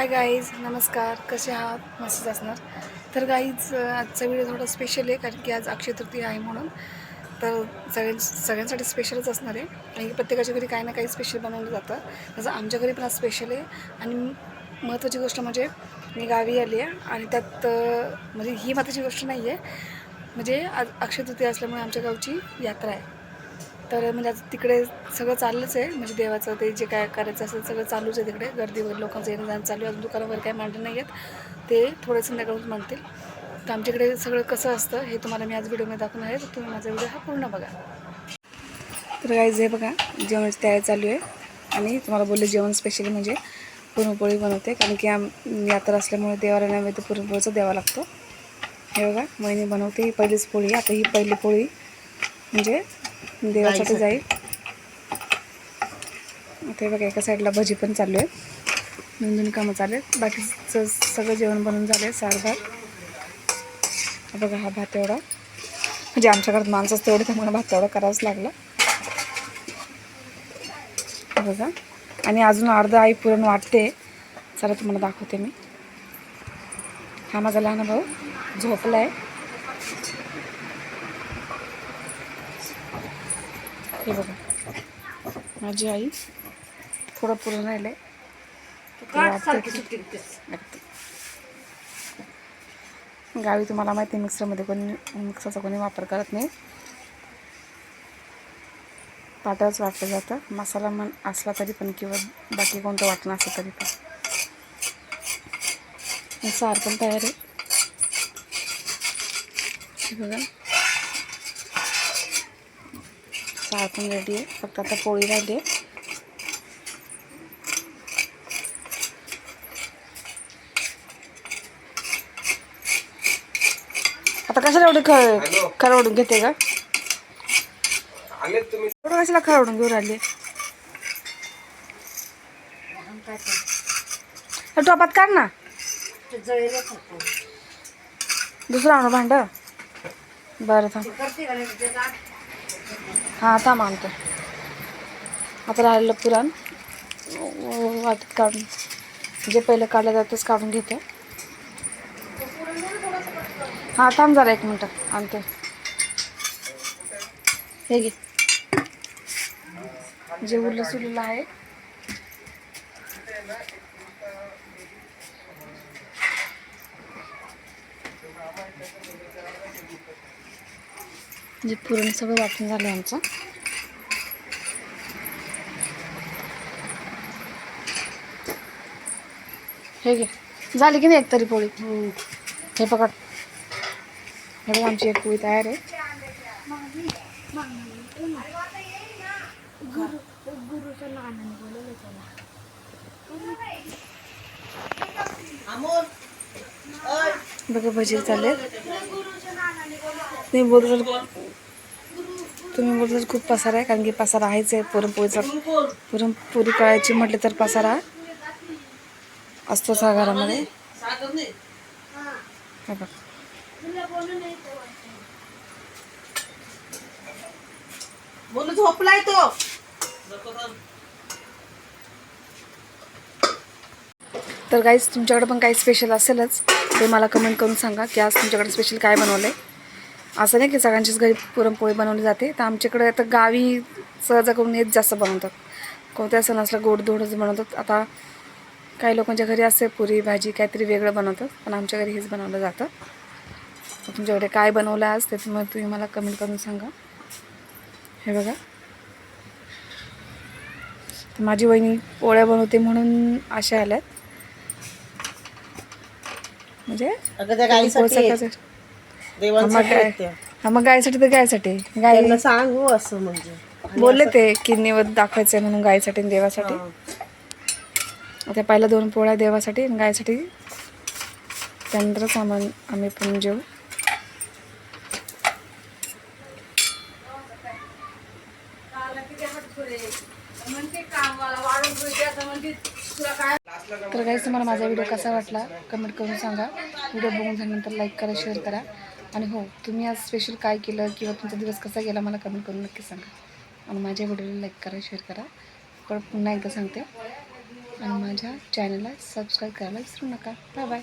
Hi guys नमस्कार. कसे आहात? मस्तच असणार. तर गाईज आजचा व्हिडिओ थोडा स्पेशल आहे कारण की आज अक्षय तृतीया आहे म्हणून. तर सगळ्यां सगळ्यांसाठी स्पेशलच असणार आहे. आणि प्रत्येकाच्या घरी काही ना काही स्पेशल बनवलं जातं. तसं आमच्या घरी पण आज स्पेशल आहे. आणि महत्त्वाची गोष्ट म्हणजे मी गावी आली आहे. आणि त्यात म्हणजे ही महत्त्वाची गोष्ट नाही आहे म्हणजे आज अक्षय तृतीया असल्यामुळे आमच्या गावची यात्रा आहे. तर म्हणजे आता तिकडे सगळं चाललंच आहे. म्हणजे देवाचं ते जे काय करायचं असेल सगळं चालूच आहे तिकडे. गर्दीवर लोकांचं येणं जाणं चालू आहे. अजून दुकानावर काही मांडले नाही आहेत. ते थोडे संध्याकाळून मांडतील. तर आमच्याकडे सगळं कसं असतं हे तुम्हाला मी आज व्हिडिओमध्ये दाखवणार आहे. तर तुम्ही माझा व्हिडिओ हा पूर्ण बघा. तर काय हे बघा जेवणाची तयारी चालू आहे. आणि तुम्हाला बोलले जेवण स्पेशली म्हणजे पुरणपोळी बनवते. कारण की आम यात्रा असल्यामुळे देवाला नैवेद्य पुरणपोळीचा द्यावा लागतो. हे बघा महिने बनवते. ही पहिलीच पोळी आता ही पहिली पोळी म्हणजे देवासाठी जाईल. आता हे बघा एका साईडला भजी पण चालू आहे दोन दोन कामं चालू आहेत. बाकीचं सगळं जेवण बनवून झालं आहे सार भात बघा हा भात एवढा. म्हणजे आमच्या घरात माणसंच तेवढं त्यामुळे भात तेवढा करावाच लागला. बघा. आणि अजून अर्ध आई पुरण वाटते. चला तुम्हाला दाखवते मी. हा माझा लहान भाऊ झोपला आहे हे बघा. माझी आई थोडं पुरण राहिलंय. गावी तुम्हाला माहिती आहे मिक्सरमध्ये कोणी मिक्सरचा कोणी वापर करत नाही. पातळच वाटलं जातं. मसाला मन असला तरी पण किंवा बाकी कोणतं वाटणं असलं तरी पण. सार पण तयार आहे. हे बघा. सार पण रेडी आहे. फक्त आता पोळी राहिली आहे. आता कशाला एवढी ख खरवडून घेते का? एवढं कशाला खरवडून घेऊन राहिली? हे टोपात काढ ना. दुसरं आणू भांड? बरं थांब. हां थांब आणतो आता राहिलेलं पुरण. अं, वाटीत काढून. जे पहिलं काढलं जातंच काढून घेते. हां थांब जरा एक मिनटं. आणते. हे घे. जे उरलं सुरलेलं आहे. जे पुरण सगळं वाटून झालं आमचं. हे घे. झाली की नाही एक तरी पोळी? हे पकड हे बघ आमची एक पोळी तयार आहे. बघा भजी चालले नाही बोलत तुम्ही बोलत खूप पसारा आहे कारण की पसारा आहेच आहे पुरणपोळीचा पुरणपोळी करायची म्हटलं तर पसारा असतोच हा घरामध्ये. बघ. बोलू झोपलाय तो. तर गाईज तुमच्याकडे पण काही स्पेशल असेलच ते मला कमेंट करून सांगा की आज तुमच्याकडे स्पेशल काय बनवलं आहे असं नाही की सगळ्यांच्याच घरी पुरणपोळी बनवली जाते. तर आमच्याकडे आता गावी सहजा करून हेच जास्त बनवतात. कोणत्या सण असला गोड धोडच बनवतात. आता काही लोकांच्या घरी असते पुरी भाजी काहीतरी वेगळं बनवतात. पण आमच्या घरी हेच बनवलं जातं. तर तुमच्याकडे काय बनवलं आज ते तुम्ही तुम्ही मला कमेंट करून सांगा. हे बघा. तर माझी वहिनी पोळ्या बनवते म्हणून अशा आल्यात. म्हणजे मग. हा गायसाठी तर गायसाठी. गाय त्यांना सांगू असं म्हणजे. बोलले ते की निवद दाखवायचं म्हणून गायसाठी आणि देवासाठी. हा. आता पहिल्या दोन पोळ्या देवासाठी आणि गायसाठी. त्यानंतरच आम्हाला आम्ही पण जेवू तर गाईज तुम्हाला माझा व्हिडिओ कसा वाटला? कमेंट करून सांगा. व्हिडिओ बघून झाल्यानंतर लाईक करा शेअर करा. आणि हो तुम्ही आज स्पेशल काय केलं किंवा तुमचा दिवस कसा गेला मला कमेंट करून नक्की सांगा. आणि माझ्या व्हिडिओला लाईक करा शेअर करा. पण पुन्हा एकदा सांगते. आणि माझ्या चॅनलला सबस्क्राईब करायला विसरू नका. Bye bye